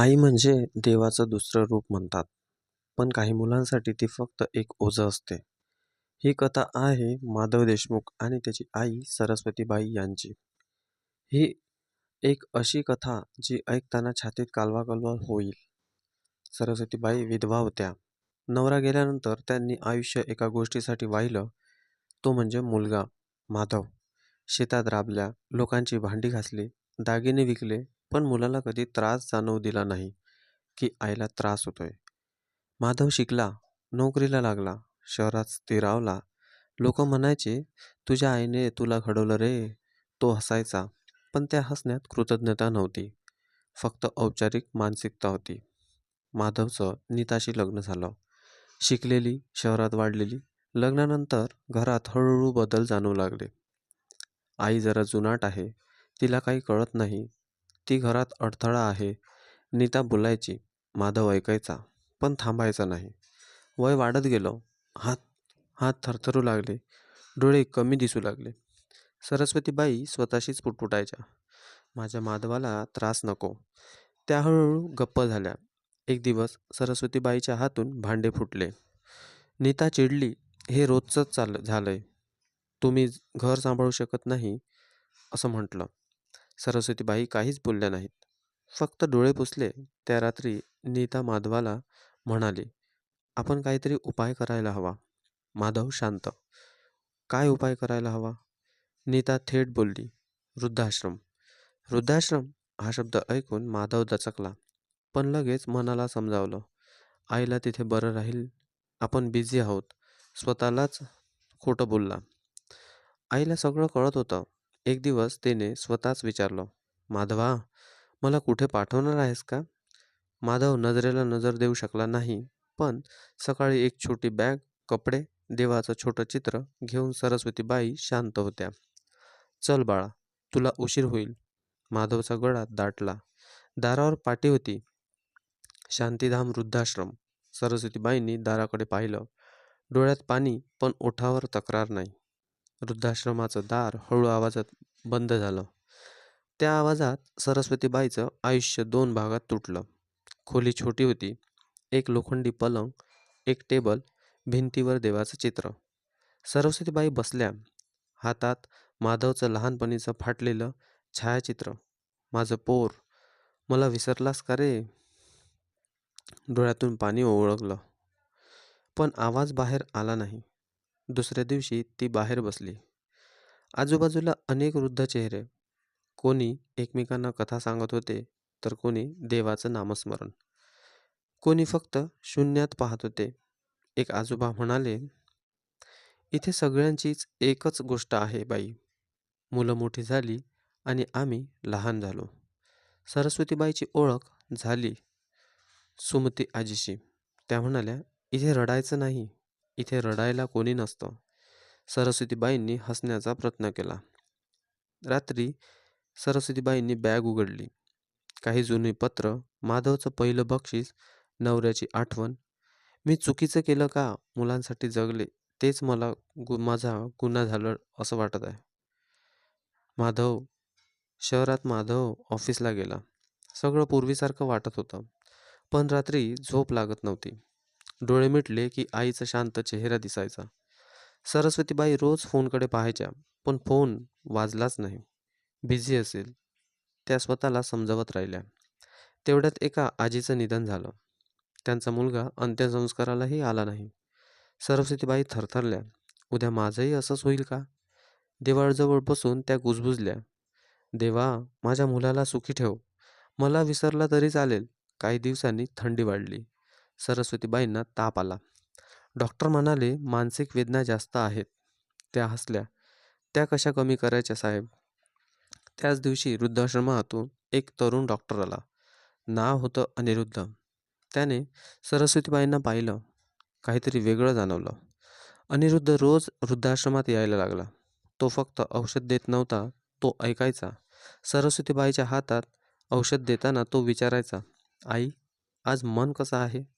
आई म्हणजे देवाचं दुसरं रूप म्हणतात, पण काही मुलांसाठी ती फक्त एक ओझं असते. ही कथा आहे माधव देशमुख आणि त्याची आई सरस्वतीबाई यांची. ही एक अशी कथा जी ऐकताना छातीत कालवा-कालवा होईल. सरस्वतीबाई विधवा होत्या. नवरा गेल्यानंतर त्यांनी आयुष्य एका गोष्टीसाठी वाहिलं, तो म्हणजे मुलगा, माधव. शेतात राबल्या, लोकांची भांडी घासली, दागिने विकले, पण मुलाला कधी त्रास जाणवू दिला नाही की आईला त्रास होतोय. माधव शिकला, नोकरीला लागला, शहरात स्थिरावला. लोक म्हणायचे, तुझ्या आईने तुला घडवलं रे. तो हसायचा, पण त्या हसण्यात कृतज्ञता नव्हती, फक्त औपचारिक मानसिकता होती. माधवचं नीताशी लग्न झालं. शिकलेली, शहरात वाढलेली. लग्नानंतर घरात हळूहळू बदल जाणवू लागले. आई जरा जुनाट आहे, तिला काही कळत नाही, ती घरात अडथळा आहे. नीता बोलायची, माधव ऐकायचा, पण थांबायचा नाही. वय वाढत गेलो हात हात थरथरू लागले, डोळे कमी दिसू लागले. सरस्वतीबाई स्वतःशीच पुटपुटायच्या, माझ्या माधवाला त्रास नको. त्या हळूहळू गप्प झाल्या. एक दिवस सरस्वतीबाईच्या हातून भांडे फुटले. नीता चिडली, हे रोजचंच चाल झालंय. तुम्ही घर सांभाळू शकत नाही, असं म्हटलं. सरस्वतीबाई काहीच बोलल्या नाहीत, फक्त डोळे पुसले. त्या रात्री नीता माधवाला म्हणाली, आपण काहीतरी उपाय करायला हवा. माधव शांत. काय उपाय करायला हवा? नीता थेट बोलली, वृद्धाश्रम. वृद्धाश्रम हा शब्द ऐकून माधव दचकला, पण लगेच मनाला समजावलं, आईला तिथे बरं राहील. आपण बिझी आहोत. स्वतःलाच खोटं बोलला. आईला सगळं कळत होतं. एक दिवस तिने स्वतःच विचारलं, माधवा, मला कुठे पाठवणार आहेस का? माधव नजरेला नजर देऊ शकला नाही, पण सकाळी एक छोटी बॅग, कपडे, देवाचं छोटं चित्र घेऊन सरस्वतीबाई शांत होत्या. चल बाळा, तुला उशीर होईल. माधवचा गळा दाटला. दारावर पाटी होती, शांतीधाम वृद्धाश्रम. सरस्वतीबाईंनी दाराकडे पाहिलं. डोळ्यात पाणी, पण ओठावर तक्रार नाही. वृद्धाश्रमाचं दार हळू आवाजात बंद झालं. त्या आवाजात सरस्वतीबाईचं आयुष्य दोन भागात तुटलं. खोली छोटी होती. एक लोखंडी पलंग, एक टेबल, भिंतीवर देवाचं चित्र. सरस्वतीबाई बसल्या. हातात माधवचं लहानपणीचं फाटलेलं छायाचित्र. माझं पोर, मला विसरलास का रे? डोळ्यातून पाणी ओळखलं पण आवाज बाहेर आला नाही. दुसऱ्या दिवशी ती बाहेर बसली. आजूबाजूला अनेक वृद्ध चेहरे. कोणी एकमेकांना कथा सांगत होते, तर कोणी देवाचं नामस्मरण. कोणी फक्त शून्यात पाहत होते. एक आजोबा म्हणाले, इथे सगळ्यांचीच एकच गोष्ट आहे बाई. मुलं मोठी झाली आणि आम्ही लहान झालो. सरस्वतीबाईची ओळख झाली सुमती आजीशी. त्या म्हणाल्या, इथे रडायचं नाही, इथे रडायला कोणी नसतं. सरस्वतीबाईंनी हसण्याचा प्रयत्न केला. रात्री सरस्वतीबाईंनी बॅग उघडली. काही जुनी पत्र, माधवचं पहिलं बक्षीस, नवऱ्याची आठवण. मी चुकीचं केलं का मुलांसाठी जगले तेच मला गु माझा गुन्हा झालं असं वाटत आहे. माधव शहरात माधव ऑफिसला गेला. सगळं पूर्वीसारखं वाटत होतं, पण रात्री झोप लागत नव्हती. डोळे मिटले की आईचा शांत चेहरा दिसायचा. सरस्वतीबाई रोज फोनकडे पाहायच्या, पण फोन वाजलाच नाही. बिझी असेल, त्या स्वतःला समजवत राहिल्या. तेवढ्यात एका आजीचं निधन झालं. त्यांचा मुलगा अंत्यसंस्कारालाही आला नाही. सरस्वतीबाई थरथरल्या. उद्या माझंही असंच होईल का? देवाळजवळ बसून त्या गुजबुजल्या देवा, माझ्या मुलाला सुखी ठेव. मला विसरला तरी चालेल. काही दिवसांनी थंडी वाढली. सरस्वतीबाईंना ताप आला. डॉक्टर म्हणाले, मानसिक वेदना जास्त आहेत. त्या हसल्या, त्या कशा कमी करायच्या साहेब? त्याच दिवशी वृद्धाश्रमातून एक तरुण डॉक्टर आला. नाव होतं अनिरुद्ध. त्याने सरस्वतीबाईंना पाहिलं. काहीतरी वेगळं जाणवलं. अनिरुद्ध रोज वृद्धाश्रमात यायला लागला. तो फक्त औषध देत नव्हता, तो ऐकायचा. सरस्वतीबाईच्या हातात औषध देताना तो विचारायचा, आई, आज मन कसं आहे?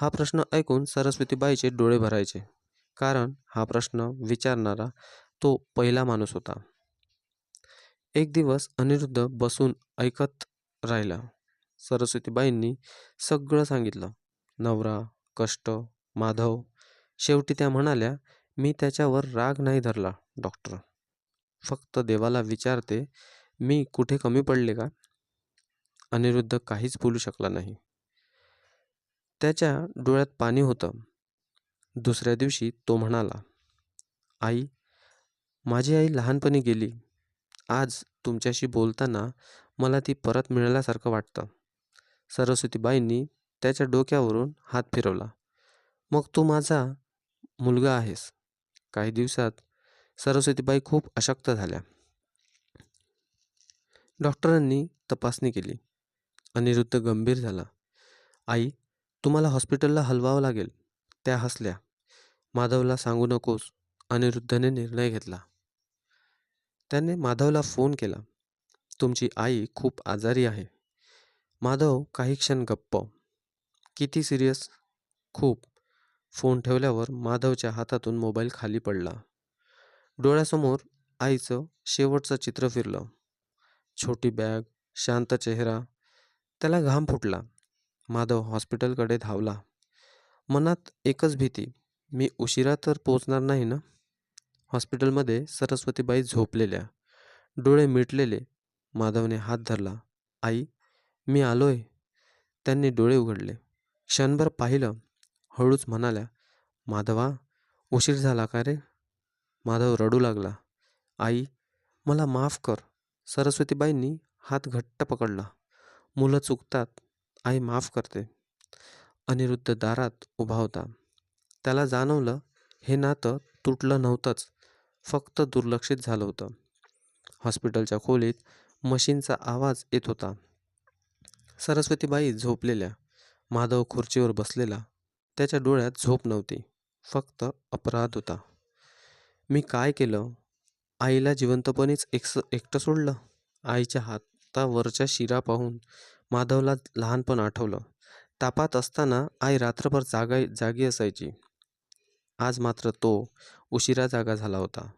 हा प्रश्न ऐकून सरस्वतीबाईचे डोळे भरायचे, कारण हा प्रश्न विचारणारा तो पहिला माणूस होता. एक दिवस अनिरुद्ध बसून ऐकत राहिला. सरस्वतीबाईंनी सगळं सांगितलं. नवरा कष्ट माधव. शेवटी त्या म्हणाल्या मी त्याच्यावर राग नाही धरला डॉक्टर. फक्त देवाला विचारते मी कुठे कमी पडले का? अनिरुद्ध काहीच बोलू शकला नाही. त्याच्या डोळ्यात पाणी होतं. दुसऱ्या दिवशी तो म्हणाला आई माझी आई लहानपणी गेली. आज तुमच्याशी बोलताना मला ती परत मिळाल्यासारखं वाटतं. सरस्वतीबाईंनी त्याच्या डोक्यावरून हात फिरवला. मग तू माझा मुलगा आहेस. काही दिवसात सरस्वतीबाई खूप अशक्त झाल्या. डॉक्टरांनी तपासणी केली. अनिरुद्ध गंभीर झाला. आई तुम्हाला हॉस्पिटलला हलवावं लागेल. त्या हसल्या. माधवला सांगू नकोस अनिरुद्धने निर्णय घेतला. त्याने माधवला फोन केला. तुमची आई खूप आजारी आहे. माधव काही क्षण गप्प. किती सिरियस? खूप. फोन ठेवल्यावर माधवच्या हातातून मोबाईल खाली पडला. डोळ्यासमोर आईचं शेवटचं चित्र फिरलं. छोटी बॅग शांत चेहरा. त्याला घाम फुटला. माधव हॉस्पिटलकडे धावला. मनात एकच भीती मी उशिरा तर पोचणार नाही ना? हॉस्पिटलमध्ये सरस्वतीबाई झोपलेल्या डोळे मिटलेले. माधवने हात धरला. आई मी आलोय. त्यांनी डोळे उघडले. क्षणभर पाहिलं. हळूच म्हणाल्या माधवा उशीर झाला का रे? माधव रडू लागला. आई मला माफ कर. सरस्वतीबाईंनी हात घट्ट पकडला. मुलं चुकतात. आई माफ करते. अनिरुद्ध दारात उभा होता. त्याला जाणवलं हे नातं तुटलं नव्हतंच फक्त दुर्लक्षित झालं होतं. हॉस्पिटलच्या खोलीत मशीनचा आवाज येत होता. सरस्वतीबाई झोपलेल्या माधव खुर्चीवर बसलेला त्याच्या डोळ्यात झोप नव्हती फक्त अपराध होता. मी काय केलं? आईला जिवंतपणीच एक एकटं सोडलं? आईच्या हातावरच्या शिरा पाहून माधवला लहानपण आठवलं. तापात असताना आई रात्रभर जागा जागी असायची. आज मात्र तो उशिरा जागा झाला होता.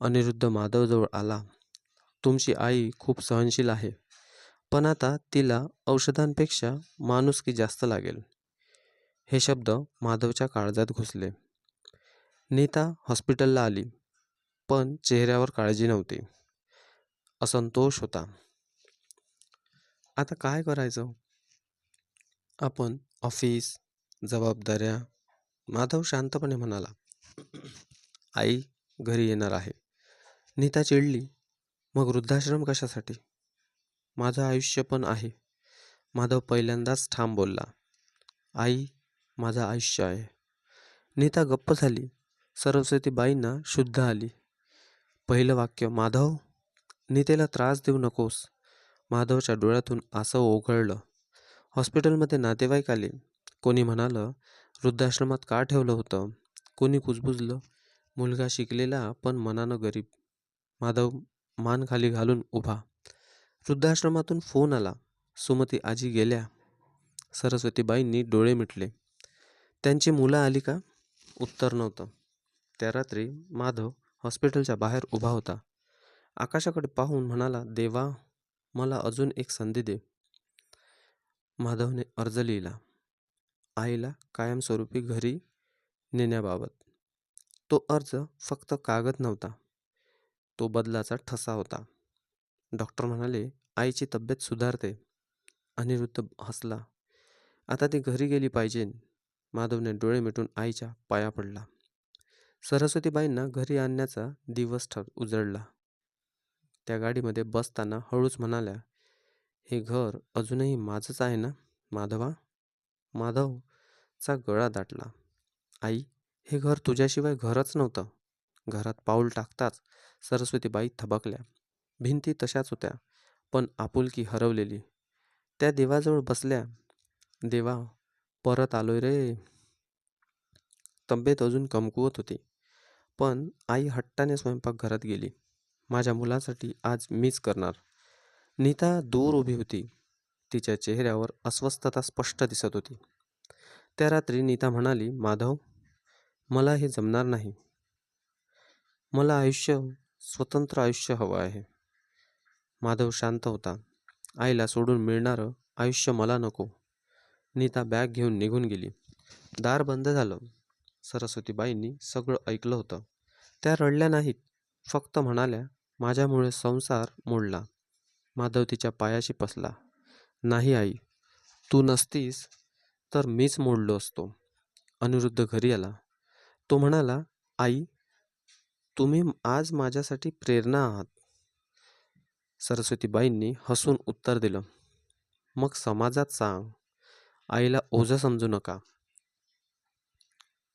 अनिरुद्ध माधवजवळ आला. तुमची आई खूप सहनशील आहे. पण आता तिला औषधांपेक्षा माणुसकी जास्त लागेल. हे शब्द माधवच्या काळजात घुसले. नीता हॉस्पिटलला आली पण चेहऱ्यावर काळजी नव्हती. असंतोष होता. आता काय करायचं? आपण ऑफिस जबाबदाऱ्या माधव शांतपणे म्हणाला आई घरी येणार आहे. नीता चिडली. मग वृद्धाश्रम कशासाठी? माझं आयुष्य पण आहे. माधव पहिल्यांदाच ठाम बोलला आई माझं आयुष्य आहे. नीता गप्प झाली. सरस्वतीबाईंना शुद्ध आली. पहिलं वाक्य माधव नीतेला त्रास देऊ नकोस. माधवच्या डोळ्यातून असं ओघळलं. हॉस्पिटलमध्ये नातेवाईक आले. कोणी म्हणालं वृद्धाश्रमात का ठेवलं होतं? कोणी कुजबुजलं? मुलगा शिकलेला पण मनानं गरीब. माधव मान खाली घालून उभा. वृद्धाश्रमातून फोन आला. सुमती आजी गेल्या. सरस्वतीबाईंनी डोळे मिटले. त्यांची मुलं आली का? उत्तर नव्हतं. त्या रात्री माधव हॉस्पिटलच्या बाहेर उभा होता. आकाशाकडे पाहून म्हणाला देवा मला अजून एक संधी दे. माधवने अर्ज लिहिला. आईला कायमस्वरूपी घरी नेण्याबाबत. तो अर्ज फक्त कागद नव्हता. तो बदलाचा ठसा होता. डॉक्टर म्हणाले आईची तब्येत सुधारते. अनिरुद्ध हसला. आता ती घरी गेली पाहिजे. माधवने डोळे मिटून आईच्या पाया पडला. सरस्वतीबाईंना घरी आणण्याचा दिवस ठर उजळला. त्या गाडीमध्ये बसताना हळूच म्हणाल्या हे घर अजूनही माझंच आहे ना माधवा? माधवचा गळा दाटला. आई हे घर तुझ्याशिवाय घरच नव्हतं. घरात पाऊल टाकताच सरस्वतीबाई थबकल्या. भिंती तशाच होत्या पण आपुलकी हरवलेली. त्या देवाजवळ बसल्या. देवा परत आलोय रे. तब्येत अजून कमकुवत होती. पण आई हट्टाने स्वयंपाकघरात गेली. माझ्या मुलासाठी आज मीच करणार. नीता दूर उभी होती. तिच्या चेहऱ्यावर अस्वस्थता स्पष्ट दिसत होती. त्या रात्री नीता म्हणाली माधव मला हे जमणार नाही. मला आयुष्य स्वतंत्र आयुष्य हवं आहे. माधव शांत होता. आईला सोडून मिळणारं आयुष्य मला नको. नीता बॅग घेऊन निघून गेली. दार बंद झालं. सरस्वतीबाईंनी सगळं ऐकलं होतं. त्या रडल्या नाहीत. फक्त म्हणाल्या माझ्यामुळे संसार मोडला. माधव तिच्या पायाशी पसला. नाही आई तू नसतीस तर मीच मोडलो असतो. अनिरुद्ध घरी आला. तो म्हणाला आई तुम्ही आज माझ्यासाठी प्रेरणा आहात. सरस्वतीबाईंनी हसून उत्तर दिलं मग समाजात सांग. आईला ओझं समजू नका.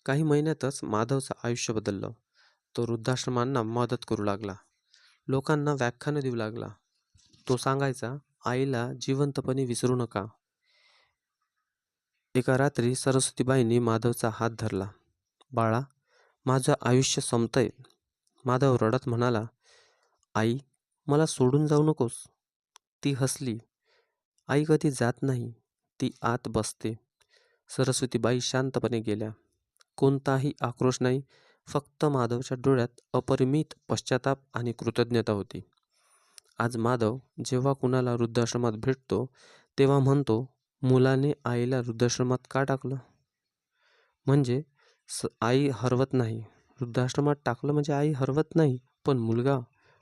काही महिन्यातच माधवचं आयुष्य बदललं. तो वृद्धाश्रमांना मदत करू लागला. लोकांना व्याख्यानं देऊ लागला. तो सांगायचा आईला जिवंतपणे विसरू नका. एका रात्री सरस्वतीबाईंनी माधवचा हात धरला. बाळा माझं आयुष्य संपतंय. माधव रडत म्हणाला आई मला सोडून जाऊ नकोस. ती हसली. आई कधी जात नाही ती आत बसते. सरस्वतीबाई शांतपणे गेल्या. कोणताही आक्रोश नाही फक्त माधवच्या डोळ्यात अपरिमित पश्चाताप आणि कृतज्ञता होती. आज माधव जेव्हा कुणाला वृद्धाश्रमात भेटतो तेव्हा म्हणतो मुलाने आईला वृद्धाश्रमात का टाकलं? म्हणजे स आई हरवत नाही. वृद्धाश्रमात टाकलं म्हणजे आई हरवत नाही पण मुलगा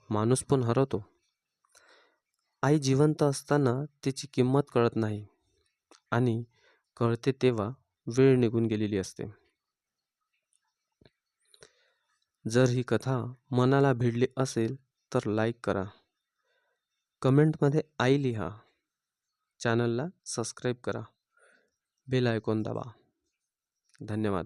माणूस पण हरवतो. आई जिवंत असताना तिची किंमत कळत नाही आणि कळते तेव्हा वेळ निघून गेलेली असते. जर ही कथा मनाला भिडली असेल तर लाईक करा. कमेंटमध्ये आई लिहा. चॅनलला सबस्क्राईब करा. बेल आयकॉन दाबा. धन्यवाद.